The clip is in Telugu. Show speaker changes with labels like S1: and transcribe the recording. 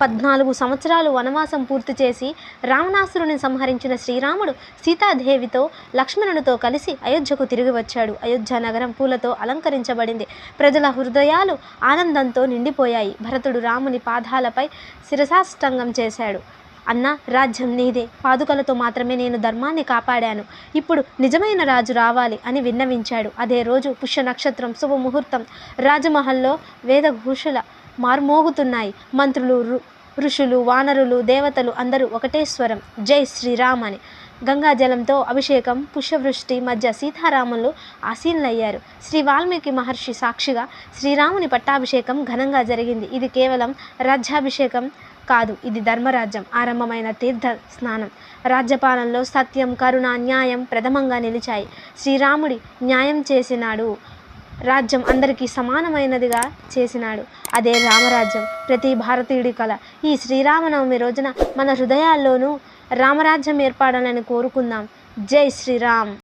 S1: పద్నాలుగు సంవత్సరాలు వనవాసం పూర్తి చేసి రావణాసురుని సంహరించిన శ్రీరాముడు సీతాదేవితో లక్ష్మణునితో కలిసి అయోధ్యకు తిరిగి వచ్చాడు. అయోధ్య నగరం పూలతో అలంకరించబడింది. ప్రజల హృదయాలు ఆనందంతో నిండిపోయాయి. భరతుడు రాముని పాదాలపై శిరసాష్టంగం చేశాడు. అన్న రాజ్యం నీదే. పాదుకలతో మాత్రమే నేను ధర్మాన్ని కాపాడాను. ఇప్పుడు నిజమైన రాజు రావాలి అని విన్నవించాడు. అదే రోజు పుష్య నక్షత్రం శుభముహూర్తం రాజమహల్లో వేదఘోషల మార్మోగుతున్నాయి. మంత్రులు ఋ- ఋషులు వానరులు దేవతలు అందరూ ఒకటే స్వరం. జై శ్రీరామ్ అని. గంగాజలంతో అభిషేకం పుష్యవృష్టి మధ్య సీతారాములు ఆసీనులయ్యారు. శ్రీ వాల్మీకి మహర్షి సాక్షిగా శ్రీరాముని పట్టాభిషేకం ఘనంగా జరిగింది. ఇది కేవలం రాజ్యాభిషేకం కాదు ఇది ధర్మరాజ్యం ఆరంభమైన తీర్థ స్నానం. రాజ్యపాలనలో సత్యం కరుణ న్యాయం ప్రథమంగా నిలిచాయి. శ్రీరాముడి న్యాయం చేసినాడు రాజ్యం అందరికీ సమానమైనదిగా చేసినాడు. అదే రామరాజ్యం. ప్రతి భారతీయుడి కళ ఈ శ్రీరామనవమి రోజున మన హృదయాల్లోనూ రామరాజ్యం ఏర్పడాలని కోరుకుందాం. జై శ్రీరామ్.